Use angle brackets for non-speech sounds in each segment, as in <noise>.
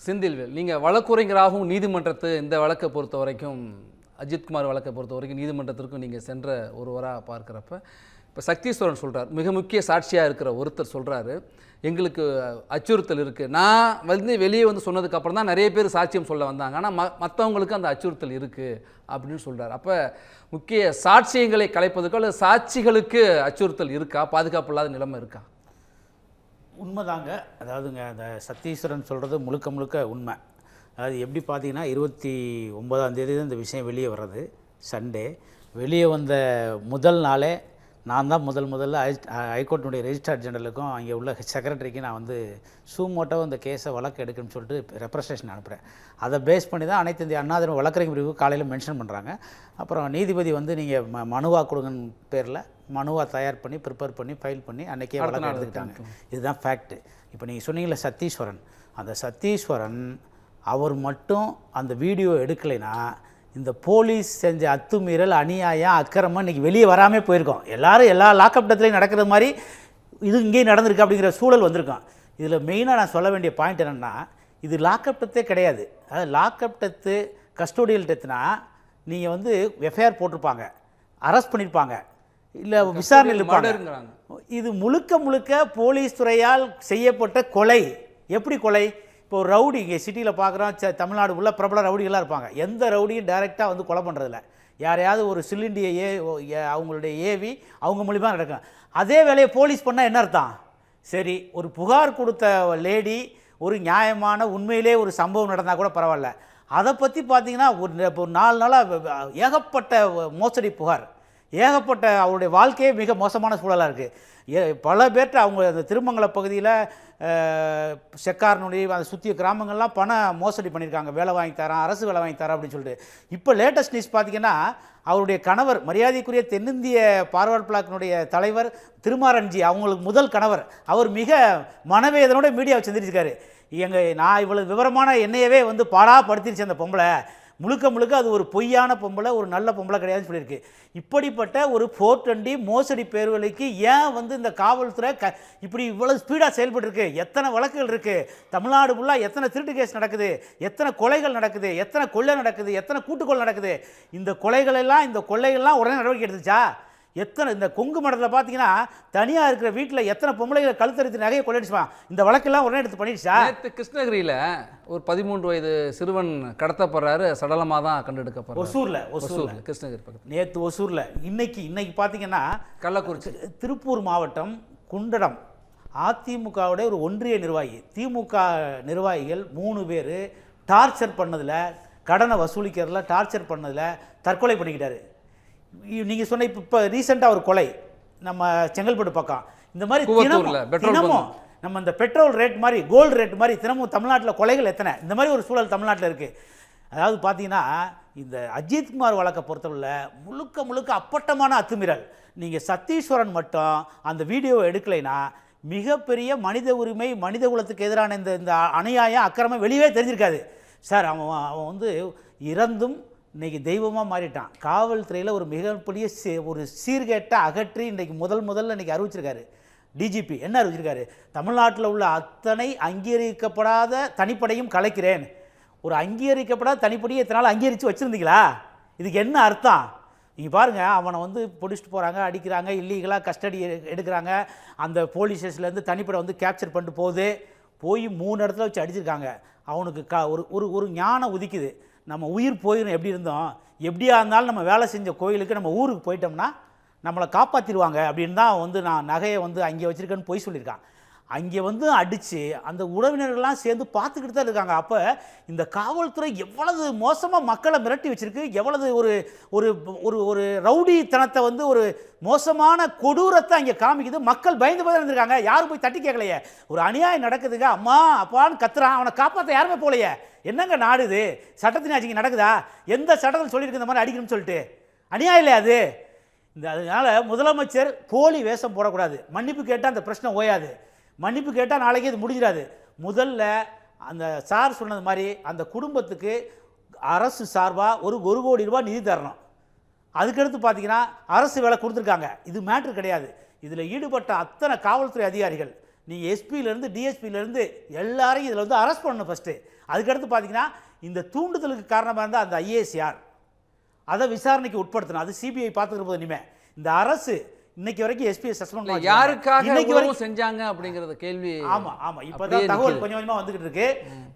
செந்தில்வேல் நீங்கள் வழக்குரைஞராகவும் நீதிமன்றத்து இந்த வழக்கை பொறுத்த வரைக்கும் அஜித்குமார் வழக்கை பொறுத்த வரைக்கும் நீதிமன்றத்திற்கும் நீங்கள் சென்ற ஒருவராக பார்க்குறப்ப இப்போ சக்தீஸ்வரன் சொல்கிறார் மிக முக்கிய சாட்சியாக இருக்கிற ஒருத்தர் சொல்கிறாரு எங்களுக்கு அச்சுறுத்தல் இருக்குது நான் வந்து வெளியே வந்து சொன்னதுக்கப்புறம் தான் நிறைய பேர் சாட்சியம் சொல்ல வந்தாங்க. ஆனால் ம மற்றவங்களுக்கு அந்த அச்சுறுத்தல் இருக்குது அப்படின்னு சொல்கிறார் அப்போ முக்கிய சாட்சியங்களை கலைப்பதற்கோ அல்லது சாட்சிகளுக்கு அச்சுறுத்தல் இருக்கா? பாதுகாப்பு இல்லாத நிலைமை இருக்கா? உண்மைதாங்க. அதாவதுங்க அந்த சத்தீஸ்வரன் சொல்கிறது முழுக்க முழுக்க உண்மை. அதாவது எப்படி பார்த்தீங்கன்னா இருபத்தி ஒன்பதாம் தேதி தான் இந்த விஷயம் வெளியே வர்றது சண்டே. வெளியே வந்த முதல் நாளே நான் தான் முதல் முதல்ல ஹை ஹைகோர்ட்டினுடைய ரெஜிஸ்ட்ரார் ஜெனரலுக்கும் அங்கே உள்ள செக்ரட்டரிக்கு நான் வந்து சூமோட்டோ இந்த கேஸை வழக்கு எடுக்கணும்னு சொல்லிட்டு ரெப்ரசன்டேஷன் அனுப்புகிறேன் அதை பேஸ் பண்ணி தான் அனைத்து இந்திய அண்ணாதிரம் வழக்கறிஞர் பிரிவு காலையில் மென்ஷன் பண்ணுறாங்க அப்புறம் நீதிபதி வந்து நீங்கள் ம மனுவா கொடுங்கன்னு பேரில் மனுவா தயார் பண்ணி ப்ரிப்பேர் பண்ணி ஃபைல் பண்ணி அன்றைக்கே வழக்கு எடுத்துக்கிட்டாங்க. இதுதான் ஃபேக்ட்டு இப்போ நீங்கள் சொன்னீங்களே சத்தீஸ்வரன். அந்த சத்தீஸ்வரன் அவர் மட்டும் அந்த வீடியோ எடுக்கலைன்னா இந்த போலீஸ் செஞ்ச அத்துமீறல் அநியாயம் அக்கிரமம் இன்னைக்கு வெளியே வராமல் போயிருக்கோம். எல்லாரும் எல்லா லாக்அப் டத்துலையும் நடக்கிற மாதிரி இது இங்கேயும் நடந்திருக்கு அப்படிங்கிற சூழல் வந்திருக்கும். இதில் மெயினாக நான் சொல்ல வேண்டிய பாயிண்ட் என்னென்னா இது லாக்அப் டத்தே கிடையாது. அதாவது லாக்அப் டெத்து கஸ்டோடியல் டெத்துனா நீங்கள் வந்து எஃப்ஐஆர் போட்டிருப்பாங்க. அரெஸ்ட் பண்ணியிருப்பாங்க இல்லை விசாரணையில் இருப்பாங்க. இது முழுக்க முழுக்க போலீஸ் துறையால் செய்யப்பட்ட கொலை. எப்படி கொலை? இப்போ ரவுடி இங்கே சிட்டியில் பார்க்குறோம் ச தமிழ்நாடு உள்ள பிரபல ரவுடிகளாக இருப்பாங்க. எந்த ரவுடியும் டைரெக்டாக வந்து கொலை பண்ணுறதில்ல யாரையாவது ஒரு சிலிண்டியை ஏ அவங்களுடைய ஏவி அவங்க மூலிமா நடக்கும் அதே வேலையை போலீஸ் பண்ணால் என்ன அர்த்தம்? சரி ஒரு புகார் கொடுத்த லேடி ஒரு நியாயமான உண்மையிலே ஒரு சம்பவம் நடந்தால் கூட பரவாயில்ல. அதை பற்றி பார்த்தீங்கன்னா ஒரு இப்போ ஒரு நாலு நாளாக ஏகப்பட்ட மோசடி புகார். ஏகப்பட்ட அவருடைய வாழ்க்கையே மிக மோசமான சூழலாக இருக்குது ஏ பல பேர்கிட்ட அவங்க அந்த திருமங்கல பகுதியில் செக்காரனுடைய அதை சுற்றிய கிராமங்கள்லாம் பண மோசடி பண்ணியிருக்காங்க வேலை வாங்கி தரேன் அரசு வேலை வாங்கி தரேன் அப்படின்னு சொல்லிட்டு. இப்போ லேட்டஸ்ட் நியூஸ் பார்த்தீங்கன்னா அவருடைய கணவர் மரியாதைக்குரிய தென்னிந்திய பார்வர்ட் பிளாக்கினுடைய தலைவர் திருமாரன்ஜி அவங்களுக்கு முதல் கணவர். அவர் மிக மனவேதனோட மீடியாவை செஞ்சிருக்காரு எங்கள் நான் இவ்வளவு விவரமான என்னையவே வந்து பாடா படுத்திருச்சு அந்த பொம்பளை. முழுக்க முழுக்க அது ஒரு பொய்யான பொம்பளை ஒரு நல்ல பொம்பளை கிடையாதுன்னு சொல்லியிருக்கு. இப்படிப்பட்ட ஒரு போர்ட்டண்டி மோசடி பேர்வலைக்கு ஏன் வந்து இந்த காவல்துறை க இப்படி இவ்வளோ ஸ்பீடாக செயல்பட்டுருக்கு? எத்தனை வழக்குகள் இருக்குது தமிழ்நாடு ஃபுல்லாக எத்தனை திருட்டு கேஸ் நடக்குது? எத்தனை கொலைகள் நடக்குது? எத்தனை கொள்ளை நடக்குது? எத்தனை கூட்டுக்கொலை நடக்குது? இந்த கொலைகள் எல்லாம் இந்த கொள்ளைகள்லாம் உடனே நடவடிக்கை எடுத்துச்சா? எத்தனை இந்த கொங்கு மடத்தில் பார்த்தீங்கன்னா தனியாக இருக்கிற வீட்டில் எத்தனை பொம்பளைகளை கழுத்தறுத்து நகையை கொள்ளையடிச்சுப்பான். இந்த வழக்கெல்லாம் உடனே எடுத்து பண்ணிடுச்சா? நேற்று கிருஷ்ணகிரியில் ஒரு பதிமூன்று வயது சிறுவன் கடத்தப்படுறாரு சடலமாக தான் கண்டெடுக்கப்படுறாரு. ஒசூரில் ஒசூரில். ஒசூர் கிருஷ்ணகிரி பக்கத்தில். நேற்று ஒசூரில். இன்னைக்கு இன்னைக்கு பார்த்தீங்கன்னா கள்ளக்குறிச்சி. திருப்பூர் மாவட்டம் குண்டடம் அதிமுகவுடைய ஒரு ஒன்றிய நிர்வாகி திமுக நிர்வாகிகள் மூணு பேர் டார்ச்சர் பண்ணதில் கடனை வசூலிக்கிறதுல டார்ச்சர் பண்ணதில் தற்கொலை பண்ணிக்கிட்டாரு. நீங்கள் சொன்ன இப்போ இப்போ ரீசெண்டாக ஒரு கொலை. நம்ம செங்கல்பட்டு பக்கம். இந்த மாதிரி தினமும் தினமும் நம்ம இந்த பெட்ரோல் ரேட் மாதிரி கோல்டு ரேட் மாதிரி தினமும் தமிழ்நாட்டில் கொலைகள் எத்தனை? இந்த மாதிரி ஒரு சூழல் தமிழ்நாட்டில் இருக்குது அதாவது பார்த்தீங்கன்னா இந்த அஜித்குமார் வழக்கை பொறுத்தவரை முழுக்க முழுக்க அப்பட்டமான அத்துமீறல். நீங்கள் சத்தீஸ்வரன் மட்டும் அந்த வீடியோவை எடுக்கலைன்னா மிகப்பெரிய மனித உரிமை மனித குலத்துக்கு எதிரான இந்த இந்த அநியாயம் அக்கிரமம் வெளியவே தெரிஞ்சிருக்காது. சார் அவன் அவன் வந்து இறந்தும் இன்றைக்கி தெய்வமாக மாறிட்டான். காவல்துறையில் ஒரு மிகப்பெரிய சீ- ஒரு சீர்கேட்டை அகற்றி இன்னைக்கு முதல் முதல்ல இன்றைக்கி அறிவிச்சிருக்காரு. டிஜிபி என்ன அறிவிச்சிருக்காரு? தமிழ்நாட்டில் உள்ள அத்தனை அங்கீகரிக்கப்படாத தனிப்படையும் கலைக்கிறேன். ஒரு அங்கீகரிக்கப்படாத தனிப்படையை இத்தனை அங்கீகரித்து வச்சுருந்தீங்களா? இதுக்கு என்ன அர்த்தம்? நீங்கள் பாருங்கள் அவனை வந்து பிடிச்சிட்டு போகிறாங்க அடிக்கிறாங்க இல்லீகலாக கஸ்டடி எடுக்கிறாங்க. அந்த போலீஸ் ஸ்டேஷன்லேருந்து தனிப்படை வந்து கேப்சர் பண்ணிட்டு போகுது. போய் மூணு இடத்துல வச்சு அடிச்சிருக்காங்க. அவனுக்கு க ஒரு ஒரு ஒரு ஞானம் உதிக்குது. நம்ம உயிர் போயிடும் எப்படி இருந்தோம்? எப்படியா இருந்தாலும் நம்ம வேலை செஞ்ச கோயிலுக்கு நம்ம ஊருக்கு போயிட்டோம்னா நம்மளை காப்பாற்றிடுவாங்க அப்படின்னு தான் வந்து நான் நகையை வந்து அங்கே வச்சுருக்கேன்னு பொய் சொல்லியிருக்கான். அங்கே வந்து அடித்து அந்த உறவினர்கள்லாம் சேர்ந்து பார்த்துக்கிட்டு தான் இருக்காங்க. அப்போ இந்த காவல்துறை எவ்வளவு மோசமாக மக்களை மிரட்டி வச்சிருக்கு எவ்வளவு ஒரு ஒரு ஒரு ஒரு ரவுடித்தனத்தை வந்து ஒரு மோசமான கொடூரத்தை அங்கே காமிக்குது. மக்கள் பயந்து பயந்து இருந்திருக்காங்க யாரும் போய் தட்டி கேட்கலையே. ஒரு அநியாயம் நடக்குதுங்க. அம்மா அப்பான்னு கத்துறான். அவனை காப்பாற்ற யாருமே போலையே என்னங்க நாடு இது? சட்டத்தின் ஆட்சிக்கு நடக்குதா? எந்த சட்டத்தில் சொல்லியிருக்கு இந்த மாதிரி அடிக்கணும்னு சொல்லிட்டு? அநியாயம் இல்லையா அது? இந்த அதனால முதலமைச்சர் போலி வேஷம் போடக்கூடாது. மன்னிப்பு கேட்டால் அந்த பிரச்சனை ஓயாது. மன்னிப்பு கேட்டால் நாளைக்கு இது முடிஞ்சிடாது. முதல்ல அந்த சார் சொன்னது மாதிரி அந்த குடும்பத்துக்கு அரசு சார்பாக ஒரு ஒரு கோடி ரூபாய் நிதி தரணும். அதுக்கடுத்து பார்த்தீங்கன்னா அரசு வேலை கொடுத்துருக்காங்க. இது மேட்ரு கிடையாது. இதில் ஈடுபட்ட அத்தனை காவல்துறை அதிகாரிகள் நீங்கள் எஸ்பியிலேருந்து டிஎஸ்பியிலேருந்து எல்லாரையும் இதில் வந்து அரெஸ்ட் பண்ணணும் ஃபஸ்ட்டு அதுக்கடுத்து பார்த்தீங்கன்னா இந்த தூண்டுதலுக்கு காரணமாக இருந்தால் அந்த ஐஏஎஸ் யார்? அதை விசாரணைக்கு உட்படுத்தணும். அது சிபிஐ பார்த்துக்கிற போது இனிமே. இந்த அரசு இன்னைக்கு வரைக்கும் எஸ்பி சஸ்பெண்ட் யாருக்காக இன்னைக்கு வரைக்கும் செஞ்சாங்க அப்படிங்கறது கேள்வி ஆமா ஆமா இப்பதான் தகவல் கொஞ்சம் கொஞ்சமா வந்துகிட்டு இருக்கு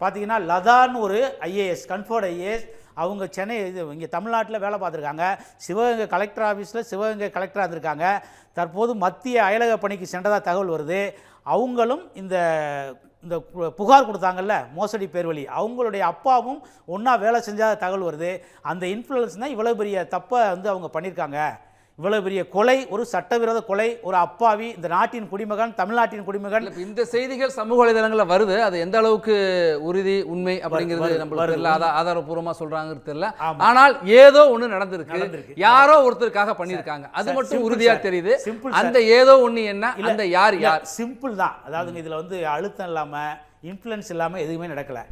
பாத்தீங்கன்னா லதான்னு ஒரு ஐஏஎஸ் கன்ஃபர்ட் ஐஏஎஸ் அவங்க சென்னை இது இங்கே தமிழ்நாட்டில் வேலை பார்த்துருக்காங்க சிவகங்கை கலெக்டர் ஆஃபீஸில் சிவகங்கை கலெக்டராக இருந்திருக்காங்க தற்போது மத்திய அயலக பணிக்கு சென்றதாக தகவல் வருது அவங்களும் இந்த இந்த பு- புகார் கொடுத்தாங்கல்ல மோசடி பேர்வழி அவங்களுடைய அப்பாவும் ஒன்றா வேலை செஞ்சாத தகவல் வருது அந்த இன்ஃப்ளூயன்ஸ் தான் இவ்வளோ பெரிய தப்பை வந்து அவங்க பண்ணியிருக்காங்க இவ்வளோ பெரிய கொலை ஒரு சட்டவிரோத கொலை ஒரு அப்பாவி இந்த நாட்டின் குடிமகன் தமிழ்நாட்டின் குடிமகன். இந்த செய்திகள் சமூக வலைதளங்கள்ல வருது. அது எந்த அளவுக்கு உறுதி உண்மை அப்படிங்கிறது நம்மளுக்கு. தெரியல. ஆதா- ஆதாரபூர்வமா சொல்றாங்கிறது தெரியல. ஆனால் ஏதோ ஒண்ணு நடந்திருக்கு. யாரோ ஒருத்தருக்காக பண்ணிருக்காங்க அது மட்டும் simple உறுதியா சார். தெரியுது. அந்த ஏதோ ஒண்ணு என்ன அந்த யார் யார்? சிம்பிள் தான். அதாவதுங்க இதில் வந்து அழுத்தம் இல்லாமல் இன்ஃப்ளூயன்ஸ் இல்லாமல் எதுவுமே நடக்கலை.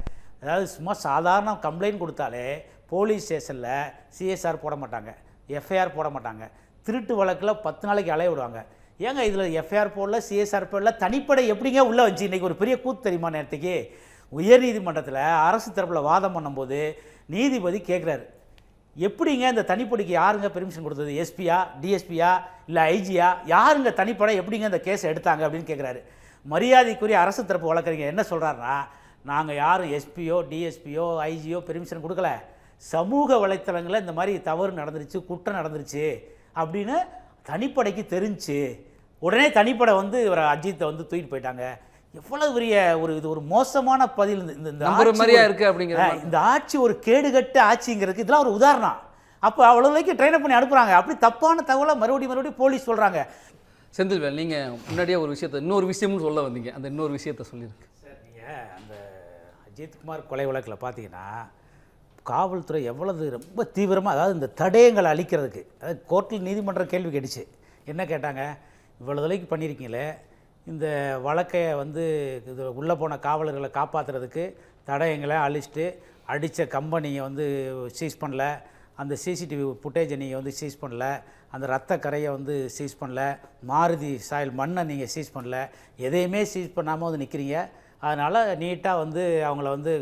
அதாவது சும்மா சாதாரண கம்ப்ளைண்ட் கொடுத்தாலே போலீஸ் ஸ்டேஷனில் சிஎஸ்ஆர் போட மாட்டாங்க. எஃப்ஐஆர் போட மாட்டாங்க. திருட்டு வழக்கில் பத்து நாளைக்கு அலைய விடுவாங்க. ஏங்க இதில் எஃப்ஐஆர் போடல சிஎஸ்ஆர் போடல தனிப்படை எப்படிங்க உள்ளே வச்சு இன்றைக்கி ஒரு பெரிய கூத்து தெரியுமா நேரத்துக்கு? உயர்நீதிமன்றத்தில் அரசு தரப்பில் வாதம் பண்ணும்போது நீதிபதி கேட்குறாரு எப்படிங்க இந்த தனிப்படைக்கு யாருங்க பெர்மிஷன் கொடுத்தது? எஸ்பியா டிஎஸ்பியா இல்லை ஐஜியா யாருங்க தனிப்படை எப்படிங்க இந்த கேஸை எடுத்தாங்க அப்படின்னு கேட்குறாரு மரியாதைக்குரிய அரசு தரப்பு வழக்கறிஞர் என்ன சொல்கிறாருன்னா நாங்கள் யாரும் எஸ்பியோ டிஎஸ்பியோ ஐஜியோ பெர்மிஷன் கொடுக்கல. சமூக வலைத்தளங்களில் இந்த மாதிரி தவறு நடந்துருச்சு குற்றம் நடந்துருச்சு. அப்படின்னு தனிப்படைக்கு தெரிஞ்சுச்சு உடனே தனிப்படை வந்து இவரை அஜித்தை வந்து தூக்கிட்டு போயிட்டாங்க. எவ்வளவு பெரிய ஒரு இது ஒரு மோசமான பதில் இந்த- இந்த மாதிரியா இருக்கு அப்படிங்கிற. இந்த ஆட்சி ஒரு கேடுகட்ட ஆட்சிங்கிறதுக்கு இதெல்லாம் ஒரு உதாரணம். அப்போ அவ்வளோ வரைக்கும் ட்ரெயின் பண்ணி அனுப்புகிறாங்க அப்படி தப்பான தகவலை மறுபடியும் மறுபடியும் போலீஸ் சொல்கிறாங்க செந்தில்வேல் நீங்க முன்னாடியே ஒரு விஷயத்த இன்னொரு விஷயம்னு சொல்ல வந்தீங்க. அந்த இன்னொரு விஷயத்த சொல்லியிருக்கு சார் நீங்கள் அந்த அஜித்குமார் கொலை வழக்கில் பார்த்தீங்கன்னா காவல்துறை எவ்வளவு ரொம்ப தீவிரமாக அதாவது இந்த தடயங்களை அழிக்கிறதுக்கு அதாவது கோர்ட்டில் நீதிமன்றம் கேள்வி கேட்டுச்சு. என்ன கேட்டாங்க? இவ்வளோ தொலைக்கு பண்ணியிருக்கீங்களே. இந்த வழக்கை வந்து இது உள்ளே போன காவலர்களை காப்பாற்றுறதுக்கு தடயங்களை அழிச்சிட்டு அடித்த கம்பெனியை வந்து சீஸ் பண்ணல. அந்த சிசிடிவி ஃபுட்டேஜை நீங்கள் வந்து சீஸ் பண்ணல. அந்த ரத்த கரையை வந்து சீஸ் பண்ணல. மாருதி சாயல் மண்ணை நீங்கள் சீஸ் பண்ணல. எதையுமே சீஸ் பண்ணாமல் வந்து நிற்கிறீங்க அதனால் நீட்டாக வந்து அவங்கள வந்து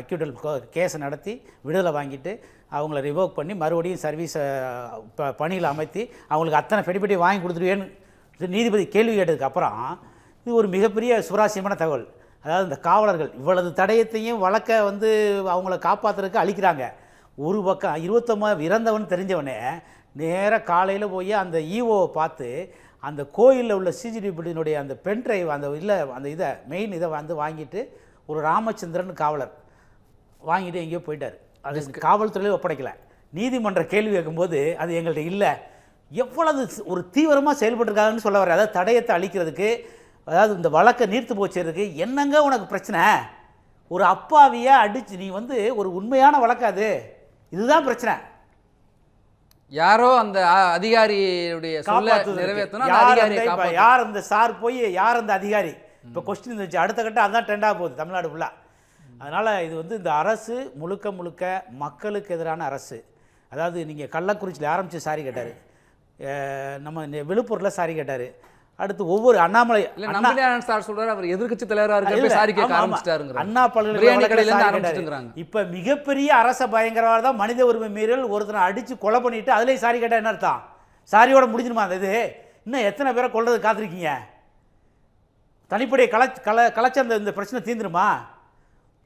அக்யூட்டல் கேஸை நடத்தி விடுதலை வாங்கிட்டு அவங்கள ரிவோக் பண்ணி மறுபடியும் சர்வீஸை ப பணியில் அமைத்து அவங்களுக்கு அத்தனை பெட்டி வாங்கி கொடுத்துருவேன்னு நீதிபதி கேள்வி கேட்டதுக்கு அப்புறம் இது ஒரு மிகப்பெரிய சுவாரஸ்யமான தகவல். அதாவது இந்த காவலர்கள் இவ்வளவு தடயத்தையும் வழக்கை வந்து அவங்கள காப்பாற்றுறதுக்கு அழிக்கிறாங்க. ஒரு பக்கம் இருபத்தொம்பது இறந்தவன் தெரிஞ்சவனே நேராக காலையில் போய் அந்த ஈஓவை பார்த்து அந்த கோயிலில் உள்ள சிஜிடிபிடினுடைய அந்த பென் டிரைவ் அந்த இல்லை அந்த இதை மெயின் இதை வந்து வாங்கிட்டு ஒரு ராமச்சந்திரன் காவலர் வாங்கிட்டு எங்கேயோ போயிட்டார். அது காவல்துறையிலே ஒப்படைக்கல. நீதிமன்ற கேள்வி கேட்கும்போது அது எங்கள்கிட்ட இல்லை. எவ்வளவு ஒரு தீவிரமாக செயல்பட்டுருக்காங்கன்னு சொல்ல வர அதாவது தடயத்தை அழிக்கிறதுக்கு அதாவது இந்த வழக்கை நீர்த்து போச்சுறதுக்கு என்னங்க உனக்கு பிரச்சனை? ஒரு அப்பாவியை அடிச்சு நீ வந்து ஒரு உண்மையான வழக்கு அது. இதுதான் பிரச்சனை. யாரோ அந்த அதிகாரியுடைய சொல்ல. நிறைவேற்றணும் யார் அந்த- சார் போய் யார் அந்த அதிகாரி? இப்போ கொஸ்டின் இருந்துச்சு. அடுத்த கட்டம் அதான் ட்ரெண்டாக போகுது தமிழ்நாடு ஃபுல்லாக அதனால் இது வந்து இந்த அரசு முழுக்க முழுக்க மக்களுக்கு எதிரான அரசு. அதாவது நீங்கள் கள்ளக்குறிச்சியில் ஆரம்பித்து சாரி கேட்டார். நம்ம இந்த விழுப்புரத்தில் சாரி கேட்டார். அடுத்து ஒவ்வொரு அண்ணாமலை சார் சொல்றாரு அவர் எதிர்க்கட்சி தலைவரா இல்ல, இருக்க சாரி கேட்க ஆமா, ஆமா. ஆரம்பிச்சிட்டாருங்க அண்ணா பிரியாணி பல்கலைக்கழக கடையில இருந்து சாரி ஆரம்பிச்சிட்டுங்கிறாங்க. கேட்டாரு. இப்ப மிகப்பெரிய அரச பயங்கரவாதம் தான் மனித உரிமை மீறல் ஒருத்தனை அடிச்சு கொலை பண்ணிட்டு அதுலயும் சாரி கேட்டா என்ன அர்த்தம்? சாரியோட முடிஞ்சிருமா அந்த இது? இன்னும் எத்தனை பேரை கொல்றது காத்திருக்கீங்க? தனிப்படை கல கல கலைச்ச அந்த இந்த பிரச்சனை தீந்துருமா?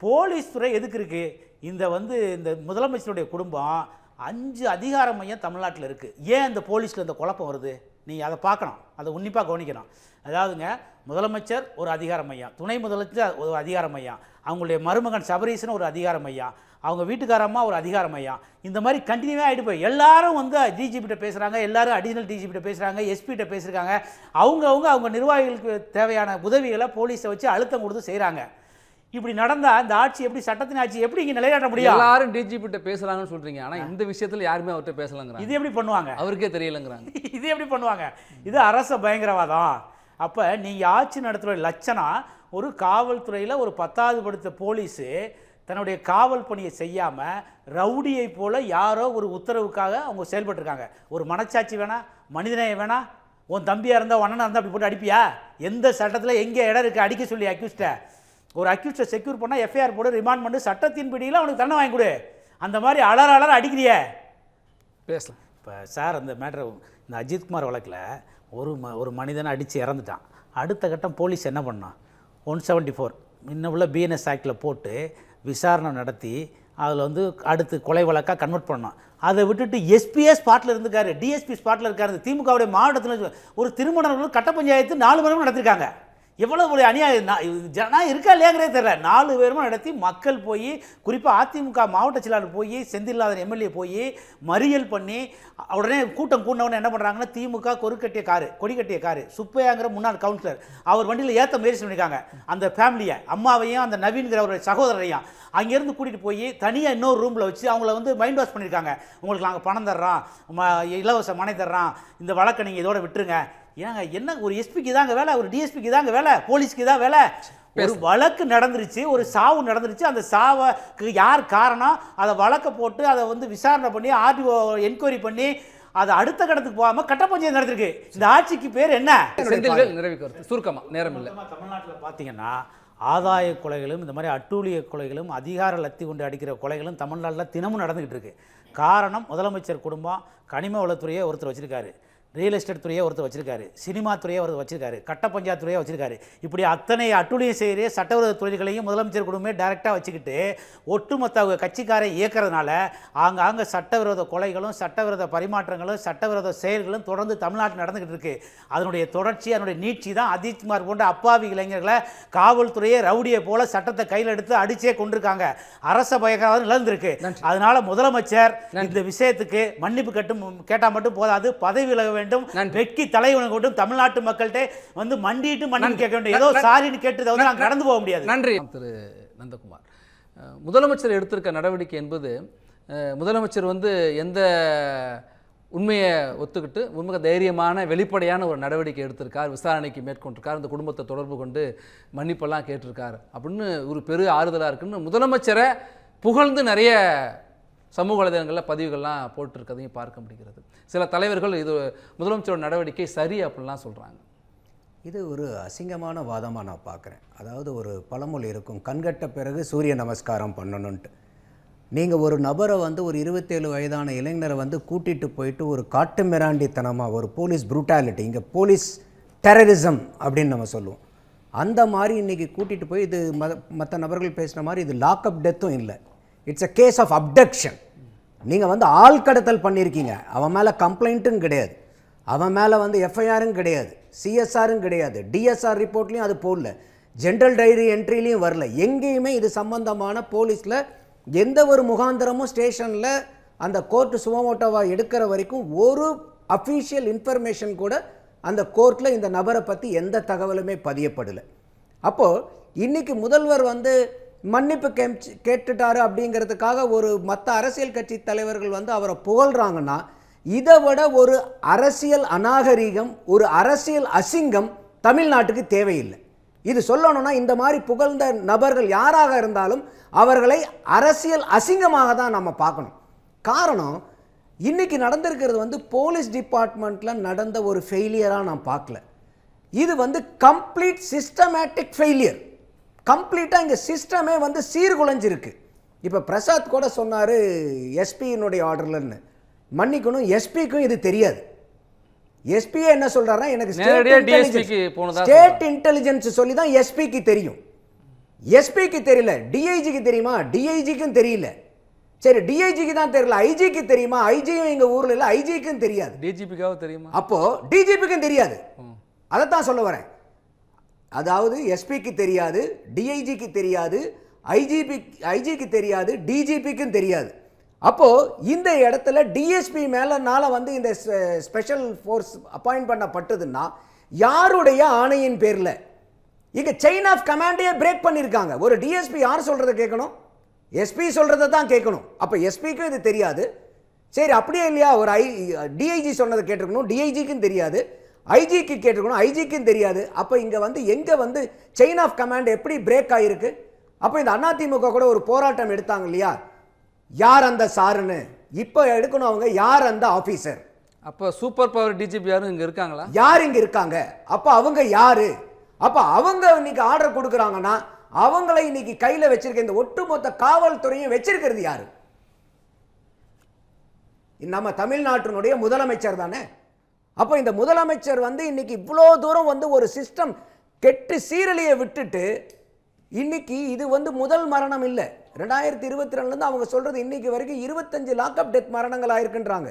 போலீஸ் துறை எதுக்கு இருக்கு? இந்த வந்து இந்த முதலமைச்சருடைய குடும்பம் அஞ்சு அதிகார மையம் தமிழ்நாட்டில் இருக்குது ஏன் இந்த போலீஸில் இந்த குழப்பம் வருது? நீங்கள் அதை பார்க்கணும். அதை உன்னிப்பாக கவனிக்கணும். அதாவதுங்க முதலமைச்சர் ஒரு அதிகார மையம் துணை முதலமைச்சர் ஒரு அதிகார மையம் அவங்களுடைய மருமகன் சபரீசன் ஒரு அதிகார மையம் அவங்க வீட்டுக்காரம்மா ஒரு அதிகார மையம் இந்த மாதிரி கண்டினியூவாக ஆகிட்டு போய் எல்லாரும் வந்து டிஜிபிட்ட பேசுகிறாங்க எல்லாரும் அடிஷனல் டிஜிபிட்ட பேசுகிறாங்க எஸ்பிகிட்ட பேசுகிறாங்க அவங்கவுங்க அவங்க நிர்வாகிகளுக்கு தேவையான உதவிகளை போலீஸை வச்சு அழுத்தம் கொடுத்து செய்கிறாங்க இப்படி நடந்தா இந்த ஆட்சி எப்படி சட்டத்தின் ஆட்சி எப்படி இங்கே நிலைநாட்ட முடியும்? எல்லாரும் டிஜிபி கிட்ட பேசுறாங்கன்னு சொல்றீங்க. ஆனா இந்த விஷயத்துல யாருமே அவர்கிட்ட பேசலங்கிறாங்க. இது எப்படி பண்ணுவாங்க? அவருக்கே தெரியலங்கிறாங்க. <laughs> இது எப்படி பண்ணுவாங்க? இது அரச பயங்கரவாதம். அப்போ நீங்கள் ஆட்சி நடத்துகிற லட்சணம் ஒரு காவல்துறையில் ஒரு பத்தாவது படுத்த போலீஸு தன்னுடைய காவல் பணியை செய்யாமல் ரவுடியை போல யாரோ ஒரு உத்தரவுக்காக அவங்க செயல்பட்டிருக்காங்க. ஒரு மனச்சாட்சி வேணா மனிதநேயம் வேணா உன் தம்பியாக இருந்தால் அண்ணனாக இருந்தால் அப்படி போட்டு அடிப்பியா? எந்த சட்டத்தில் எங்கே இடம் இருக்குது அடிக்க சொல்லி அக்யூஸ்ட்டை ஒரு அக்யூஸ்ட்டை செக்யூர் பண்ணால் எஃப்ஐஆர் போட்டு ரிமாண்ட் பண்ணி சட்டத்தின் பிடியில் அவனுக்கு தண்டனை வாங்கி கொடு. அந்த மாதிரி அலற அலற அடிக்கிறியே. பேசலாம். இப்போ சார் அந்த மேட்ரு இந்த அஜித்குமார் வழக்கில் ஒரு ம ஒரு மனிதனை அடித்து இறந்துட்டான். அடுத்த கட்டம் போலீஸ் என்ன பண்ணான் ஒன் செவன்ட்டி ஃபோர் இன்னும் உள்ள பிஎன்எஸ் ஆக்டில் போட்டு விசாரணை நடத்தி அதில் வந்து அடுத்து கொலை வழக்காக கன்வெர்ட் பண்ணோம் அதை விட்டுட்டு எஸ்பிஏ ஸ்பாட்டில் இருந்துக்காரு டிஎஸ்பி ஸ்பாட்டில் இருக்காரு. திமுகவுடைய மாவட்டத்தில் ஒரு திருமணம் கட்ட பஞ்சாயத்து நாலு மணி நடத்திருக்காங்க. எவ்வளோ ஒரு அநியாயம்? ஜனம் இருக்கா இல்லையாங்கிறே தெரியல. நாலு பேருமே நடத்தி மக்கள் போய் குறிப்பாக அதிமுக மாவட்ட செயலாளர் போய் செந்தில்லாதன் எம்எல்ஏ போய் மறியல் பண்ணி உடனே கூட்டம் கூடினவன என்ன பண்ணுறாங்கன்னா திமுக கொரு கட்டிய காரு கொடி கட்டிய காரு சுப்பையாங்கிற முன்னாள் கவுன்சிலர் அவர் வண்டியில் ஏற்ற முயற்சி பண்ணியிருக்காங்க அந்த ஃபேமிலியை அம்மாவையும் அந்த நவீன்கிற அவருடைய சகோதரரையும். அங்கேருந்து கூட்டிகிட்டு போய் தனியாக இன்னொரு ரூமில் வச்சு அவங்கள வந்து மைண்ட் வாஷ் பண்ணியிருக்காங்க உங்களுக்கு நாங்கள் பணம் தர்றோம். ம- இலவச மனை தர்றோம். இந்த வழக்கை நீங்கள் இதோட விட்டுருங்க. ஏங்க என்ன ஒரு எஸ்பிக்கு தாங்க வேலை? ஒரு டிஎஸ்பிக்கு தாங்க வேலை? போலீஸ்க்கு தான் வேலை? ஒரு வழக்கு நடந்துருச்சு ஒரு சாவு நடந்துருச்சு. அந்த சாவுக்கு யார் காரணம்? அதை வழக்கை போட்டு அதை வந்து விசாரணை பண்ணி ஆர்டிஓ என்கொயரி பண்ணி அதை அடுத்த கட்டத்துக்கு போகாமல் கட்ட பஞ்சாயத்து நடந்திருக்கு. இந்த ஆட்சிக்கு பேர் என்ன? நிறைவு கருத்து. சுருக்கமா நேரம் இல்லை. தமிழ்நாட்டில் பார்த்தீங்கன்னா ஆதாய கொலைகளும் இந்த மாதிரி அட்டூழிய கொலைகளும் அதிகார லத்தி கொண்டு அடிக்கிற கொலைகளும் தமிழ்நாட்டில் தினமும் நடந்துக்கிட்டு இருக்கு. காரணம் முதலமைச்சர் குடும்பம் கனிம வளத்துறையை ஒருத்தர் வச்சிருக்காரு. ரியல் எஸ்டேட் துறையை ஒருத்தர் வச்சிருக்காரு. சினிமா துறையை ஒருத்தர் வச்சிருக்காரு. கட்ட பஞ்சாயத்து துறையை வச்சிருக்காரு. இப்படி அத்தனை அட்டுழியம் செய்கிற சட்டவிரோத தொழில்களையும் முதலமைச்சர் குடும்பமே டைரெக்டாக வச்சுக்கிட்டு ஒட்டுமொத்த அவங்க கட்சிக்காரை இயக்கிறதுனால ஆங்காங்க சட்டவிரோத கொலைகளும் சட்டவிரோத பரிமாற்றங்களும் சட்டவிரோத செயல்களும் தொடர்ந்து தமிழ்நாட்டில் நடந்துக்கிட்டு இருக்கு. அதனுடைய தொடர்ச்சி அதனுடைய நீட்சி தான் அஜித்குமார் போன்ற அப்பாவி இளைஞர்களை காவல்துறையை ரவுடியை போல சட்டத்தை கையில் எடுத்து அடிச்சே கொண்டிருக்காங்க. அரச பயங்கரவாதம் நிலர்ந்திருக்கு அதனால முதலமைச்சர் இந்த விஷயத்துக்கு மன்னிப்பு கட்டும் கேட்டா மட்டும் போதாது. பதவி விலக வேண்டும். நன்றி. வெட்கி தலை வணங்க வேண்டும் தமிழ்நாட்டு மக்கள்கிட்ட வந்து மண்டிட்டு மன்னிப்பு கேட்க வேண்டும் ஏதோ சாரின்னு கேட்டு வந்து நாங்கள் கடந்து போக முடியாது. நன்றி. திரு நந்தகுமார். முதலமைச்சர் எடுத்திருக்க நடவடிக்கை என்பது முதலமைச்சர் வந்து எந்த உண்மையை ஒத்துக்கிட்டு உண்மை தைரியமான வெளிப்படையான ஒரு நடவடிக்கை எடுத்திருக்கார் விசாரணைக்கு மேற்கொண்டிருக்கார் இந்த குடும்பத்தை தொடர்பு கொண்டு மன்னிப்பெல்லாம் கேட்டிருக்கார் அப்படின்னு ஒரு பெரு ஆறுதலாக இருக்குன்னு முதலமைச்சரை புகழ்ந்து நிறைய சமூக வலைதளங்களில் பதிவுகள்லாம் போட்டிருக்கதையும் பார்க்க முடிகிறது. சில தலைவர்கள் இது முதலமைச்சரோட நடவடிக்கை சரி அப்படிலாம் சொல்கிறாங்க இது ஒரு அசிங்கமான வாதமாக நான் பார்க்குறேன். அதாவது ஒரு பழமொழி இருக்கும் கண்கட்ட பிறகு சூரிய நமஸ்காரம் பண்ணணுன்ட்டு நீங்கள் ஒரு நபரை வந்து ஒரு இருபத்தேழு வயதான இளைஞரை வந்து கூட்டிகிட்டு போயிட்டு ஒரு காட்டு மிராண்டித்தனமாக ஒரு போலீஸ் ப்ரூட்டாலிட்டி இங்கே போலீஸ் டெரரிசம் அப்படின்னு நம்ம சொல்லுவோம். அந்த மாதிரி இன்றைக்கி கூட்டிகிட்டு போய் இது ம மற்ற நபர்கள் பேசுன மாதிரி இது லாக்அப் டெத்தும் இல்லை. It's a case of abduction நீங்கள் வந்து ஆள் கடத்தல் பண்ணியிருக்கீங்க அவன் மேலே கம்ப்ளைண்ட்டும் கிடையாது. அவன் மேலே வந்து எஃப்ஐஆரும் கிடையாது. சிஎஸ்ஆரும் கிடையாது. டிஎஸ்ஆர் ரிப்போர்ட்லேயும் அது போடல. ஜென்ரல் டைரி என்ட்ரிலையும் வரல. எங்கேயுமே இது சம்பந்தமான போலீஸில் எந்த ஒரு முகாந்திரமும் ஸ்டேஷனில் அந்த கோர்ட்டு சுமமோட்டோவாக எடுக்கிற வரைக்கும் ஒரு அஃபீஷியல் இன்ஃபர்மேஷன் கூட அந்த கோர்ட்டில் இந்த நபரை பற்றி எந்த தகவலுமே பதியப்படலை. அப்போது இன்றைக்கி முதல்வர் வந்து மன்னிப்பு கேட்டுட்டாரு அப்படிங்கிறதுக்காக ஒரு மற்ற அரசியல் கட்சி தலைவர்கள் வந்து அவரை புகழ்றாங்கன்னா இதை விட ஒரு அரசியல் அநாகரீகம் ஒரு அரசியல் அசிங்கம் தமிழ்நாட்டுக்கு தேவையில்லை. இது சொல்லணும்னா இந்த மாதிரி புகழ்ந்த நபர்கள் யாராக இருந்தாலும் அவர்களை அரசியல் அசிங்கமாக தான் நம்ம பார்க்கணும். காரணம் இன்னைக்கு நடந்திருக்கிறது வந்து போலீஸ் டிபார்ட்மெண்ட்டில் நடந்த ஒரு ஃபெயிலியராக நான் பார்க்கல. இது வந்து கம்ப்ளீட் சிஸ்டமேட்டிக் ஃபெயிலியர் கம்ப்ளீட்டாக இங்கே சிஸ்டமே வந்து சீர்குலைஞ்சிருக்கு. இப்போ பிரசாத் கூட சொன்னார் எஸ்பியினுடைய ஆர்டர்லன்னு. மன்னிக்கணும் எஸ்பிக்கும் இது தெரியாது. எஸ்பியே என்ன சொல்றாருன்னா எனக்கு ஸ்டேட் இன்டெலிஜென்ஸ் சொல்லி தான் எஸ்பிக்கு தெரியும். எஸ்பிக்கு தெரியல. டிஐஜிக்கு தெரியுமா? டிஐஜிக்கும் தெரியல. சரி டிஐஜிக்கு தான் தெரியல. ஐஜிக்கு தெரியுமா? ஐஜியும் எங்க ஊர்ல இல்ல ஐஜிக்கும் தெரியாது. டிஜிபிக்காக தெரியுமா? அப்போ டிஜிபிக்கும் தெரியாது. அதைத்தான் சொல்ல வரேன். அதாவது எஸ்பிக்கு தெரியாது டிஐஜிக்கு தெரியாது ஐஜிபி ஐஜிக்கு தெரியாது டிஜிபிக்கும் தெரியாது. அப்போது இந்த இடத்துல டிஎஸ்பி மேலனால வந்து இந்த ஸ்பெஷல் ஃபோர்ஸ் அப்பாயிண்ட் பண்ணப்பட்டதுன்னா யாருடைய ஆணையின் பேரில்? இங்கே செயின் ஆஃப் கமாண்டையே பிரேக் பண்ணியிருக்காங்க ஒரு டிஎஸ்பி யார் சொல்கிறத கேட்கணும்? எஸ்பி சொல்கிறத தான் கேட்கணும். அப்போ எஸ்பிக்கும் இது தெரியாது. சரி அப்படியே இல்லையா? ஒரு ஐ டிஐஜி சொன்னதை கேட்டிருக்கணும். டிஐஜிக்கும் தெரியாது. ஐஜிக்கு கேட்டிருக்கணும். ஐஜிக்கும் தெரியாது. அப்போ இங்கே வந்து எங்கே வந்து செயின் ஆஃப் கமாண்ட் எப்படி பிரேக் ஆகிருக்கு அப்போ இந்த அதிமுக கூட ஒரு போராட்டம் எடுத்தாங்க இல்லையா? யார் அந்த சாருன்னு? இப்போ எடுக்கணும் அவங்க யார் அந்த ஆஃபீஸர் அப்போ சூப்பர் பவர் டிஜிபி யாரும் இங்கே இருக்காங்களா? யார் இங்க இருக்காங்க? அப்ப அவங்க யாரு? அப்ப அவங்க இன்னைக்கு ஆர்டர் கொடுக்குறாங்கன்னா அவங்கள இன்னைக்கு கையில வச்சிருக்க இந்த ஒட்டுமொத்த காவல்துறையும் வச்சிருக்கிறது யாரு? நம்ம தமிழ்நாட்டினுடைய முதலமைச்சர் தானே? அப்போ இந்த முதலமைச்சர் வந்து இன்னைக்கு இவ்வளோ தூரம் வந்து ஒரு சிஸ்டம் கெட்டு சீரழியை விட்டுட்டு இன்னைக்கு இது வந்து முதல் மரணம் இல்லை. ரெண்டாயிரத்தி இருபத்தி ரெண்டுலேருந்து அவங்க சொல்கிறது இன்னைக்கு வரைக்கும் இருபத்தஞ்சு லாக்அப் டெத் மரணங்கள் ஆயிருக்குன்றாங்க.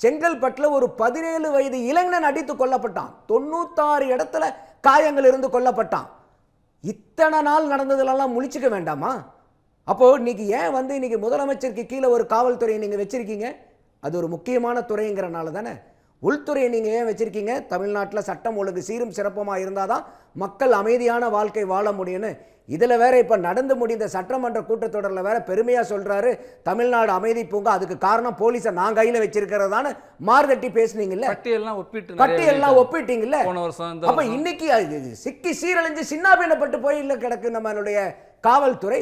செங்கல்பட்டில் ஒரு பதினேழு வயது இளைஞன் அடித்து கொல்லப்பட்டான். தொண்ணூத்தாறு இடத்துல காயங்கள் இருந்து கொல்லப்பட்டான். இத்தனை நாள் நடந்ததுலலாம் முழிச்சுக்க வேண்டாமா? அப்போது இன்னைக்கு ஏன் வந்து இன்னைக்கு முதலமைச்சருக்கு கீழே ஒரு காவல்துறையை நீங்கள் வச்சுருக்கீங்க? அது ஒரு முக்கியமான துறைங்கிறனால தானே. உள்துறையை நீங்க ஏன் வச்சிருக்கீங்க? தமிழ்நாட்டில் சட்டம் ஒழுங்கு சீரும் சிறப்புமா இருந்தாதான் மக்கள் அமைதியான வாழ்க்கை வாழ முடியும்னு. இதுல வேற இப்ப நடந்து முடிந்த சட்டமன்ற கூட்டத்தொடரில் வேற பெருமையா சொல்றாரு. தமிழ்நாடு அமைதி பூங்கா அதுக்கு காரணம் போலீஸை நான் கையில வச்சிருக்கிறதான்னு மார்தட்டி பேசுனீங்கல்ல? பட்டியெல்லாம் ஒப்பிட்டு வெளியிட்டாங்க. ஒப்பிட்டீங்கல்ல? அப்ப. இன்னைக்கு சிக்கி சீரழிஞ்சு சின்னாபின்னப்பட்டு போய் இல்ல கிடக்கு நம்மளுடைய காவல்துறை.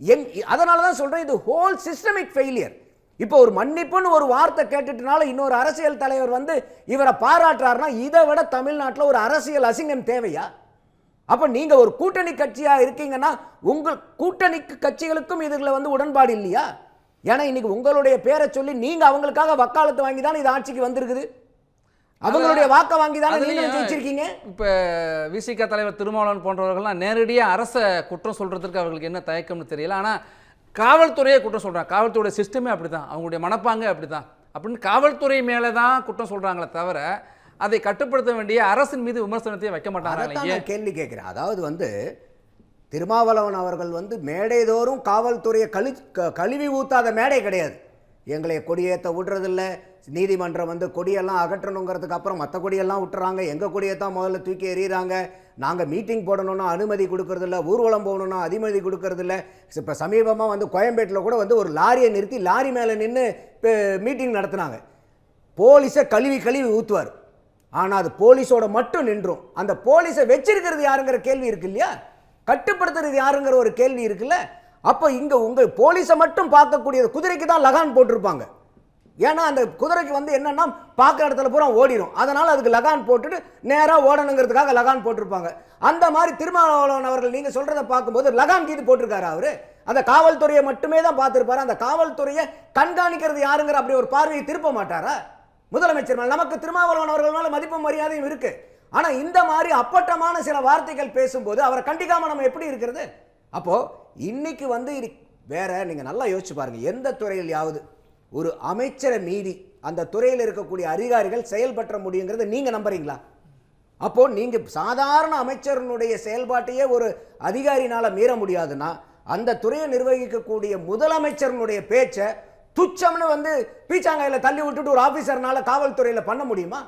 எங் அதனால தான் சொல்றேன் இது ஹோல் சிஸ்டமிக் ஃபெயிலியர் இப்போ ஒரு மன்னிப்புன்னு ஒரு வார்த்தை கேட்டுட்டனால இன்னொரு அரசியல் தலைவர் வந்து இவரை பாராட்டுறாருன்னா இதை விட தமிழ்நாட்டில் ஒரு அரசியல் அசிங்கம் தேவையா? அப்ப நீங்க ஒரு கூட்டணி கட்சியா இருக்கீங்கன்னா உங்கள் கூட்டணி கட்சிகளுக்கும் இதுல வந்து உடன்பாடு இல்லையா? ஏன்னா இன்னைக்கு உங்களுடைய பேரை சொல்லி நீங்க அவங்களுக்காக வக்காலத்து வாங்கி தானே இது ஆட்சிக்கு வந்திருக்குது? அவங்களுடைய வாக்க வாங்கி தானே அதுலயும் ஜெயிச்சிருக்கீங்க? இப்ப விசிக தலைவர் திருமாவளவன் போன்றவர்கள்லாம் நேரடியா அரச குற்றம் சொல்றதுக்கு அவர்களுக்கு என்ன தயக்கம்னு தெரியல. ஆனா காவல்துறையே குற்றம் சொல்றாங்க காவல்துறையோட சிஸ்டமே அப்படிதான். அவங்களுடைய மனப்பாங்க அப்படிதான். அப்படின்னு காவல்துறை மேலே தான் குற்றம் சொல்றாங்களே தவிர அதை கட்டுப்படுத்த வேண்டிய அரசின் மீது விமர்சனத்தையே வைக்க மாட்டாங்க கேள்வி கேட்கிறேன். அதாவது வந்து திருமாவளவன் அவர்கள் வந்து மேடைதோறும் காவல்துறையை கழி க- கழுவி ஊத்தாத மேடை கிடையாது. எங்களை கொடியேற்ற விடுறதில்ல. நீதிமன்றம் வந்து கொடியெல்லாம் அகற்றணுங்கிறதுக்கு அப்புறம் மற்ற கொடியெல்லாம் விட்டுறாங்க. எங்கள் கொடியை தான் முதல்ல தூக்கி எறிகிறாங்க நாங்கள் மீட்டிங் போடணும்னா அனுமதி கொடுக்கறதில்ல. ஊர்வலம் போகணும்னா அனுமதி கொடுக்கறதில்ல. இப்போ சமீபமாக வந்து கோயம்பேட்டில் கூட வந்து ஒரு லாரியை நிறுத்தி லாரி மேலே நின்று இப்போ மீட்டிங் நடத்துனாங்க. போலீஸை கழுவி கழுவி ஊற்றுவார் ஆனால் அது போலீஸோட மட்டும் நின்றும். அந்த போலீஸை வச்சிருக்கிறது யாருங்கிற கேள்வி இருக்கு இல்லையா? கட்டுப்படுத்துறது யாருங்கிற ஒரு கேள்வி இருக்குல்ல? அப்போ இங்கே உங்கள் போலீஸை மட்டும் பார்க்கக்கூடியது குதிரைக்கு தான் லகான் போட்டிருப்பாங்க. ஏன்னா அந்த குதிரைக்கு வந்து என்னன்னா பார்க்குற இடத்துல பூரா ஓடிடும் அதனால் அதுக்கு லகான் போட்டுட்டு நேராக ஓடணுங்கிறதுக்காக லகான் போட்டிருப்பாங்க. அந்த மாதிரி திருமாவளவன் அவர்கள் நீங்கள் சொல்கிறத பார்க்கும்போது லகான் கீது போட்டிருக்காரு அவர்? அந்த காவல்துறையை மட்டுமே தான் பார்த்துருப்பாரு? அந்த காவல்துறையை கண்காணிக்கிறது யாருங்கிற அப்படி ஒரு பார்வையை திருப்ப மாட்டாரா? முதலமைச்சர் நமக்கு திருமாவளவன் அவர்கள் மேலே மதிப்பு மரியாதையும் இருக்குது ஆனால் இந்த மாதிரி அப்பட்டமான சில வார்த்தைகள் பேசும்போது அவரை கண்டிக்காமல் நம்ம எப்படி இருக்கிறது? அப்போது இன்றைக்கி வந்து இது வேறு நீங்கள் நல்லா யோசிச்சு பாருங்கள் எந்த துறையிலாவது ஒரு அமைச்சரை மீறி அந்த துறையில் இருக்கக்கூடிய அதிகாரிகள் செயல்பற்ற முடியுங்கிறத நீங்கள் நம்புறீங்களா? அப்போது நீங்கள் சாதாரண அமைச்சரனுடைய செயல்பாட்டையே ஒரு அதிகாரினால் மீற முடியாதுன்னா அந்த துறையை நிர்வகிக்கக்கூடிய முதலமைச்சரனுடைய பேச்சை துச்சம்னு வந்து பீச்சாங்காயில தள்ளி விட்டுட்டு ஒரு ஆஃபீஸர்னால் காவல்துறையில் பண்ண முடியுமா?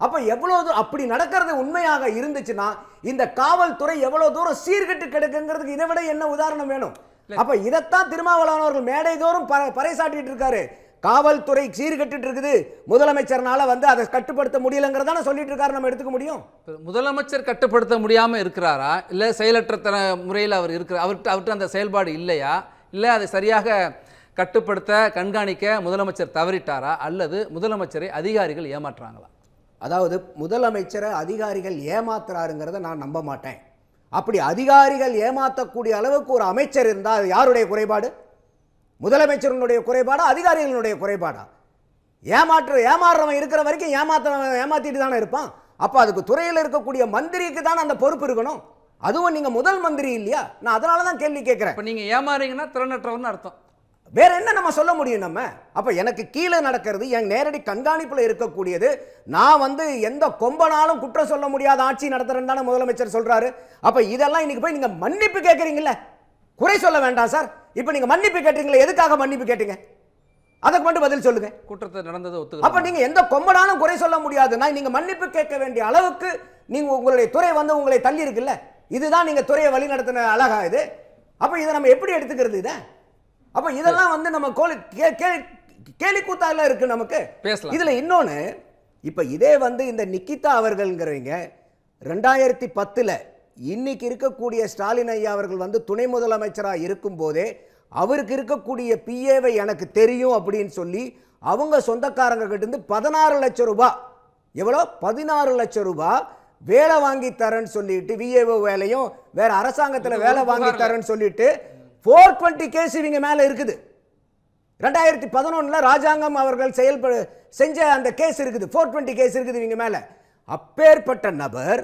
அப்ப எவ்வளவு தூரம் அப்படி நடக்கிறது உண்மையாக இருந்துச்சுன்னா இந்த காவல்துறை எவ்வளவு தூரம் சீர்கெட்டு கிடக்குங்கிறதுக்கு இதை விட என்ன உதாரணம் வேணும்? அப்ப இதைத்தான் திருமாவளவன் அவர்கள் மேடை தோறும் பறைசாட்டிட்டு இருக்காரு. காவல்துறை சீர்கெட்டுட்டு இருக்குது. முதலமைச்சர்னால வந்து அதை கட்டுப்படுத்த முடியலங்கிறதான சொல்லிட்டு இருக்காரு. நம்ம எடுத்துக்க முடியும்? முதலமைச்சர் கட்டுப்படுத்த முடியாம இருக்கிறாரா? இல்ல செயலற்ற முறையில் அவர் இருக்கிற அவர்கிட்ட அவர்கிட்ட அந்த செயல்பாடு இல்லையா? இல்ல அதை சரியாக கட்டுப்படுத்த கண்காணிக்க முதலமைச்சர் தவறிட்டாரா? அல்லது முதலமைச்சரை அதிகாரிகள் ஏமாற்றுறாங்களா அதாவது முதலமைச்சரை அதிகாரிகள் ஏமாத்துறாருங்கிறத நான் நம்ப மாட்டேன். அப்படி அதிகாரிகள் ஏமாற்றக்கூடிய அளவுக்கு ஒரு அமைச்சர் இருந்தால் அது யாருடைய குறைபாடு? முதலமைச்சருடைய குறைபாடா அதிகாரிகளுடைய குறைபாடா? ஏமாற்று ஏமாறுறவன் இருக்கிற வரைக்கும் ஏமாத்துறவன் ஏமாத்திட்டு தானே இருப்பான். அப்போ அதுக்கு துறையில் இருக்கக்கூடிய மந்திரிக்கு தானே அந்த பொறுப்பு இருக்கணும். அதுவும் நீங்கள் முதல் மந்திரி இல்லையா? நான் அதனால தான் கேள்வி கேட்குறேன். இப்போ நீங்கள் ஏமாறீங்கன்னா திறனற்றவர்னு அர்த்தம். வேற என்ன நம்ம சொல்ல முடியும் நம்ம? அப்ப எனக்கு கீழே நடக்கிறது என் நேரடி கண்காணிப்புல இருக்கக்கூடியது நான் வந்து எந்த கொம்பனாலும் குற்றம் சொல்ல முடியாத ஆட்சி நடத்துறேன்னு தானே முதலமைச்சர் சொல்றாரு. அப்ப இதெல்லாம் இன்னைக்கு போய் நீங்க மன்னிப்பு கேட்கறீங்கல்ல குறை சொல்ல வேண்டாம் சார். இப்ப நீங்க மன்னிப்பு கேட்டீங்களே எதுக்காக மன்னிப்பு கேட்டீங்க? அதுக்கு மட்டும் பதில் சொல்லுங்க. குற்றத்தை நடந்ததை அப்ப ஒத்துக்கிறோம் நீங்க எந்த கொம்பனாலும் குறை சொல்ல முடியாதுன்னா நீங்க மன்னிப்பு கேட்க வேண்டிய அளவுக்கு நீங்க உங்களுடைய துறை வந்து உங்களை தள்ளி இருக்குல்ல? இதுதான் நீங்க துறையை வழி நடத்தின அழகா இது. அப்ப இதை நம்ம எப்படி எடுத்துக்கிறது இதை? அப்ப இதெல்லாம் வந்து நம்ம கோலி கே கே- கேலி கூத்தால இருக்கு நமக்கு. பேசலாம். இதுல இன்னொன்னு இப்ப இதே வந்து இந்த நிக்கிதா அவர்கள்ங்கிறவங்க ரெண்டாயிரத்தி பத்துல இன்னைக்கு இருக்கக்கூடிய ஸ்டாலின் ஐயா அவர்கள் வந்து துணை முதலமைச்சராக இருக்கும் போதே அவருக்கு இருக்கக்கூடிய பிஏவை எனக்கு தெரியும் அப்படின்னு சொல்லி அவங்க சொந்தக்காரங்க கிட்ட இருந்து பதினாறு லட்சம் ரூபாய் எவ்வளோ? பதினாறு லட்சம் ரூபாய் வேலை வாங்கி தரேன்னு சொல்லிட்டு விஏஓ வேலையும் வேற அரசாங்கத்தில் வேலை வாங்கி. தரேன்னு சொல்லிட்டு ஃபோர் டுவெண்ட்டி கேஸ் இவங்க மேலே இருக்குது. ரெண்டாயிரத்தி பதினொன்றில் ராஜாங்கம் அவர்கள் செயல்படு செஞ்ச அந்த கேஸ் இருக்குது. ஃபோர் டுவெண்ட்டி கேஸ் இருக்குது இவங்க மேலே. அப்பேற்பட்ட நபர்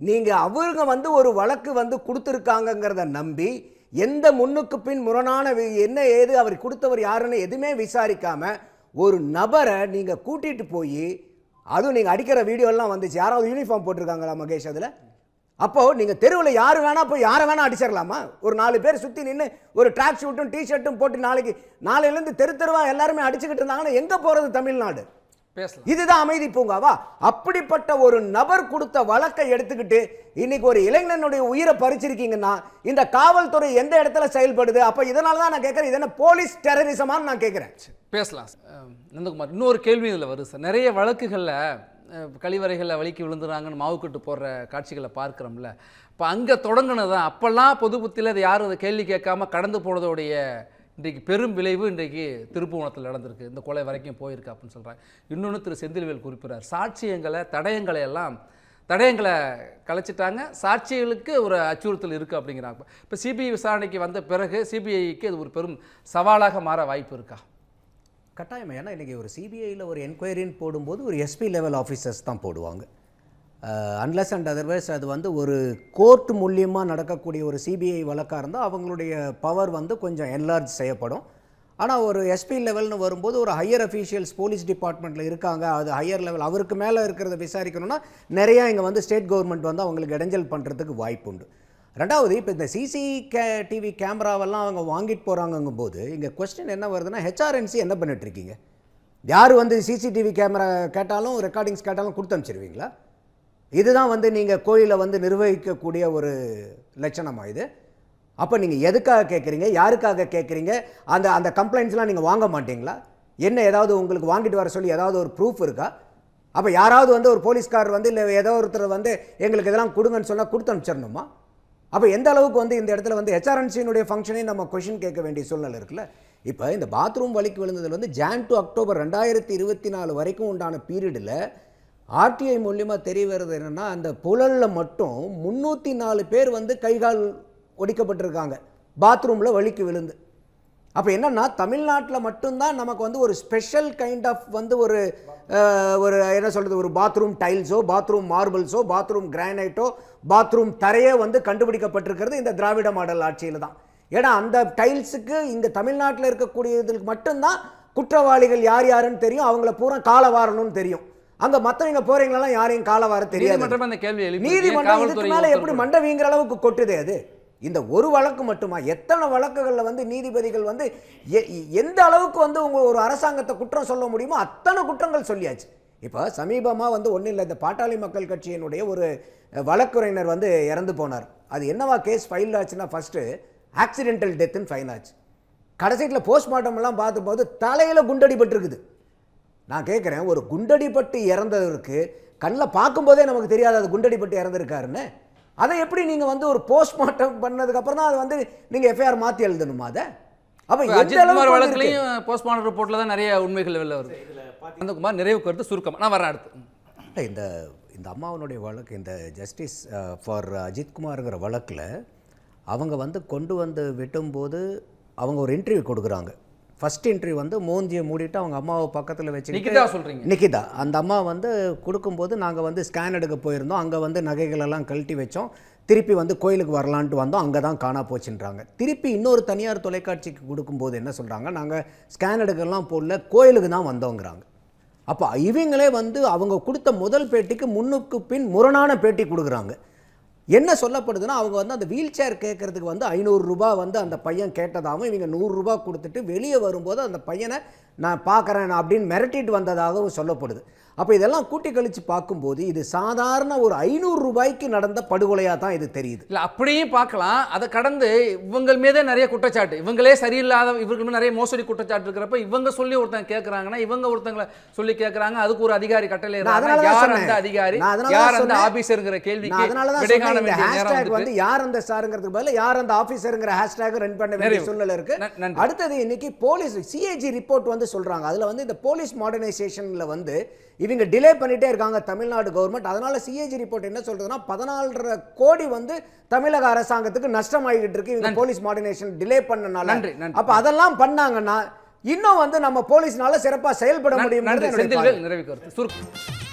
நீங்கள் அவருங்க வந்து ஒரு வழக்கு வந்து கொடுத்துருக்காங்கங்கிறத நம்பி எந்த முன்னுக்கு பின் முரணான வி- என்ன ஏது அவர் கொடுத்தவர் யாருன்னு எதுவுமே விசாரிக்காமல் ஒரு நபரை நீங்கள் கூட்டிகிட்டு போய் அதுவும் நீங்கள் அடிக்கிற வீடியோலாம் வந்துச்சு. யாராவது யூனிஃபார்ம் போட்டிருக்காங்களா மகேஷ் அதில்? அப்போ நீங்க தெருவில் யார் வேணா போய் யாரை வேணா அடிச்சிடலாமா ஒரு நாலு பேர் சுத்தி நின்று ஒரு ட்ராக் ஷூட்டும் டிஷர்ட்டும் போட்டு நாளைக்கு நாளையிலேருந்து தெரு தெருவா எல்லாருமே அடிச்சுக்கிட்டு இருந்தாங்கன்னா எங்க போறது தமிழ்நாடு? இதுதான் அமைதி பூங்காவா? அப்படிப்பட்ட ஒரு நபர் கொடுத்த வழக்கை எடுத்துக்கிட்டு இன்னைக்கு ஒரு இளைஞனுடைய உயிரை பறிச்சிருக்கீங்கன்னா இந்த காவல்துறை எந்த இடத்துல செயல்படுது? அப்ப இதனால தான் நான் கேட்கறேன் இது என்ன போலீஸ் டெரரிசமான்னு நான் கேட்கிறேன் பேசலாம். நந்தகுமார் இன்னொரு கேள்வி இதில் வருது சார். நிறைய வழக்குகளில் கழிவறைகளில் வலிக்கு விழுந்துறாங்கன்னு மாவுக்கட்டு போடுற காட்சிகளை பார்க்குறோம்ல. இப்போ அங்கே தொடங்கினதான் அப்போல்லாம் பொது புத்தியில் அதை யாரும் அதை கேள்வி கேட்காம கடந்து போனதோடைய இன்றைக்கு பெரும் விளைவு இன்றைக்கு திருப்புவனத்தில் நடந்திருக்கு. இந்த கொலை வரைக்கும் போயிருக்கு அப்படின்னு சொல்கிறாங்க இன்னொன்று திரு செந்தில்வேல் குறிப்பிட்றார். சாட்சியங்களை தடயங்களை எல்லாம் தடயங்களை கலைச்சிட்டாங்க. சாட்சிகளுக்கு ஒரு அச்சுறுத்தல் இருக்குது அப்படிங்கிறாங்க. இப்போ சிபிஐ விசாரணைக்கு வந்த பிறகு சிபிஐக்கு அது ஒரு பெரும் சவாலாக மாற வாய்ப்பு இருக்கா? கட்டாயம் ஏன்னா இன்றைக்கி ஒரு சிபிஐயில் ஒரு என்கொயரின்னு போடும்போது ஒரு எஸ்பி லெவல் ஆஃபீஸர்ஸ் தான் போடுவாங்க. அன்லஸ் அண்ட் அதர்வைஸ் அது வந்து ஒரு கோர்ட் மூலியமாக நடக்கக்கூடிய ஒரு சிபிஐ வழக்காக இருந்தால் அவங்களுடைய பவர் வந்து கொஞ்சம் என்லார்ஜ் செய்யப்படும். ஆனால் ஒரு எஸ்பி லெவல்னு வரும்போது ஒரு ஹையர் அஃபீஷியல்ஸ் போலீஸ் டிபார்ட்மெண்ட்டில் இருக்காங்க. அது ஹையர் லெவல் அவருக்கு மேலே இருக்கிறத விசாரிக்கணும்னா நிறையா இங்கே வந்து ஸ்டேட் கவர்மெண்ட் வந்து அவங்களுக்கு இடைஞ்சல் பண்ணுறதுக்கு வாய்ப்பு உண்டு ரெண்டாவது இப்போ இந்த சிசி கே டிவி கேமராவெல்லாம் அவங்க வாங்கிட்டு போகிறாங்கங்கும் போது இங்கே கொஸ்டின் என்ன வருதுன்னா ஹெச்ஆர்என்சி என்ன பண்ணிட்டுருக்கீங்க? யார் வந்து சிசிடிவி கேமரா கேட்டாலும் ரெக்கார்டிங்ஸ் கேட்டாலும் கொடுத்து அனுப்பிச்சிருவீங்களா? இதுதான் வந்து நீங்கள் கோயிலை வந்து நிர்வகிக்கக்கூடிய ஒரு லட்சணமாக இது? அப்போ நீங்கள் எதுக்காக கேட்குறீங்க யாருக்காக கேட்குறீங்க அந்த அந்த கம்ப்ளைண்ட்ஸ்லாம் நீங்கள் வாங்க மாட்டீங்களா? என்ன ஏதாவது உங்களுக்கு வாங்கிட்டு வர சொல்லி ஏதாவது ஒரு ப்ரூஃப் இருக்கா? அப்போ யாராவது வந்து ஒரு போலீஸ்காரர் வந்து இல்லை ஏதோ ஒருத்தர் வந்து எங்களுக்கு இதெல்லாம் கொடுங்கன்னு சொன்னால் கொடுத்து அனுப்பிச்சிடணுமா அப்போ எந்த அளவுக்கு வந்து இந்த இடத்துல வந்து ஹெச்ஆர்என்சியினுடைய ஃபங்க்ஷனையும் நம்ம கொஷின் கேட்க வேண்டிய சூழ்நிலை இருக்குல்ல? இப்போ இந்த பாத்ரூம் வலிக்கு விழுந்ததில் வந்து ஜான் டு அக்டோபர் ரெண்டாயிரத்தி இருபத்தி நாலு வரைக்கும் உண்டான பீரியடில் ஆர்டிஐ மூலியமாக தெரிய வருது என்னென்னா அந்த புழலில் மட்டும் முந்நூற்றி நாலு பேர் வந்து கைகால் ஒடிக்கப்பட்டிருக்காங்க. பாத்ரூமில் வலிக்கு விழுந்து. அப்போ என்னன்னா தமிழ்நாட்டில் மட்டும்தான் நமக்கு வந்து ஒரு ஸ்பெஷல் கைண்ட் ஆஃப் வந்து ஒரு ஒரு என்ன சொல்கிறது ஒரு பாத்ரூம் டைல்ஸோ பாத்ரூம் மார்பிள்ஸோ பாத்ரூம் கிரானைட்டோ பாத்ரூம் தரையோ வந்து கண்டுபிடிக்கப்பட்டிருக்கிறது இந்த திராவிட மாடல் ஆட்சியில் தான். ஏன்னா அந்த டைல்ஸுக்கு இங்கே தமிழ்நாட்டில் இருக்கக்கூடியதுக்கு மட்டும்தான் குற்றவாளிகள் யார் யாருன்னு தெரியும் அவங்கள பூரா கால வாரணும்னு தெரியும். அங்கே மற்றவங்க போகிறீங்களெல்லாம் யாரையும் கால வார தெரியாது. நீதிமன்றம் இதுக்கு மேல எப்படி மண்டை வீங்குற அளவுக்கு கொட்டுது அது? இந்த ஒரு வழக்கு மட்டுமா? எத்தனை வழக்குகளில் வந்து நீதிபதிகள் வந்து எ- எந்த அளவுக்கு வந்து உங்கள் ஒரு அரசாங்கத்தை குற்றம் சொல்ல முடியுமோ அத்தனை குற்றங்கள் சொல்லியாச்சு. இப்போ சமீபமாக வந்து ஒன்றும் இல்லை இந்த பாட்டாளி மக்கள் கட்சியினுடைய ஒரு வழக்குரைஞர் வந்து இறந்து போனார். அது என்னவா கேஸ் ஃபைல் ஆச்சுன்னா ஃபஸ்ட்டு ஆக்சிடென்டல் டெத்துன்னு ஃபைல் ஆச்சு. கடைசியில் போஸ்ட்மார்ட்டம்லாம் பார்த்தபோது தலையில் குண்டடிபட்டுருக்குது. நான் கேட்குறேன் ஒரு குண்டடிப்பட்டு இறந்தவருக்கு கண்ணில் பார்க்கும்போதே நமக்கு தெரியாது அது குண்டடிப்பட்டு இறந்துருக்காருன்னு. அதை எப்படி நீங்கள் வந்து ஒரு போஸ்ட்மார்ட்டம் பண்ணதுக்கப்புறம் தான் அது வந்து நீங்கள் எஃப்ஐஆர் மாற்றி எழுதணுமா அதை? அப்போ அஜித் குமார் அளவுக்கு வந்து இருக்கு? வழக்குலையும் போஸ்ட்மார்ட்டம் ரிப்போர்ட்ல தான் நிறைய உண்மைகள் வெளில வருது. நந்தகுமார் நிறைவு கருத்து சுருக்கம். நான் வரேன் அடுத்து. இல்ல, இந்த இந்த அம்மாவனுடைய வழக்கு இந்த ஜஸ்டிஸ் ஃபார் அஜித்குமாருங்கிற வழக்கில் அவங்க வந்து கொண்டு வந்து வெட்டும்போது அவங்க ஒரு இன்டர்வியூ கொடுக்குறாங்க. ஃபர்ஸ்ட் இன்டர்வியூ வந்து மூஞ்சியை மூடிட்டு அவங்க அம்மாவை பக்கத்தில் வச்சுக்கிட்டு நிக்கிதா சொல்றீங்க. நிக்கிதா. அந்த அம்மா வந்து கொடுக்கும்போது நாங்கள் வந்து ஸ்கேன் எடுக்க போயிருந்தோம். அங்கே வந்து நகைகள் எல்லாம் கழட்டி வச்சோம். திருப்பி வந்து கோயிலுக்கு வரலான்ட்டு வந்தோம். அங்கே தான் காணா போச்சுன்றாங்க. திருப்பி இன்னொரு தனியார் தொலைக்காட்சிக்கு கொடுக்கும்போது என்ன சொல்கிறாங்க நாங்கள் ஸ்கேன் எடுக்கலாம் போடல கோயிலுக்கு தான் வந்தோங்கிறாங்க. அப்போ இவங்களே வந்து அவங்க கொடுத்த முதல் பேட்டிக்கு முன்னுக்கு பின் முரணான பேட்டி கொடுக்குறாங்க. என்ன சொல்லப்படுதுன்னா அவங்க வந்து அந்த வீல் சேர் கேட்கறதுக்கு வந்து ஐநூறுரூபா வந்து அந்த பையன் கேட்டதாகவும் இவங்க நூறுரூபா கொடுத்துட்டு வெளியே வரும்போது அந்த பையனை நான் பார்க்குறேன் அப்படின்னு மிரட்டிட்டு வந்ததாகவும் சொல்லப்படுது. அப்போ இதெல்லாம் கூட்டி கழிச்சு பார்க்கும்போது இது சாதாரண ஒரு ஐநூறு ரூபாய்க்கு நடந்த படுகொலையாக தான் இது தெரியுது. இல்ல அப்படியும் பார்க்கலாம். அதை கடந்து இவங்கள் மீதே நிறைய குற்றச்சாட்டு. இவங்களே சரியில்லாத இவர்கள் நிறைய மோசடி குற்றச்சாட்டு இருக்கிறப்ப இவங்க சொல்லி ஒருத்தங்க கேட்கறாங்கன்னா இவங்க ஒருத்தங்களை சொல்லி கேட்கறாங்க அதுக்கு ஒரு அதிகாரி கட்டளை யார். அந்த அதிகாரி? யார் அந்த. ஆபீசருங்கிற வந்துட்டு வந்து யார் அந்த சாருங்கிறதுக்கு பதிலா யார் அந்த ஆஃபீஸருங்கிற ஹேஷ்டேக் ரன் பண்ண வேண்டிய. சூழ்நிலை இருக்கு. அடுத்தது இன்னைக்கு போலீஸ் சிஏஜி ரிப்போர்ட் வந்து சொல்றாங்க. அதுல வந்து இந்த போலீஸ் மாடர்னைசேஷன்ல வந்து இவங்க டிலே பண்ணிட்டே இருக்காங்க தமிழ்நாடு கவர்மெண்ட் அதனால சிஏஜி ரிப்போர்ட் என்ன சொல்றதுன்னா பதினாலரை கோடி வந்து தமிழக அரசாங்கத்துக்கு நஷ்டமாகிட்டு இருக்கு. இவங்க போலீஸ் மாடர்னேஷன் டிலே பண்ணனால. அப்ப அதெல்லாம் பண்ணாங்கன்னா இன்னும் வந்து நம்ம போலீஸ்னால சிறப்பா செயல்பட முடியும் நிறைவு கருத்து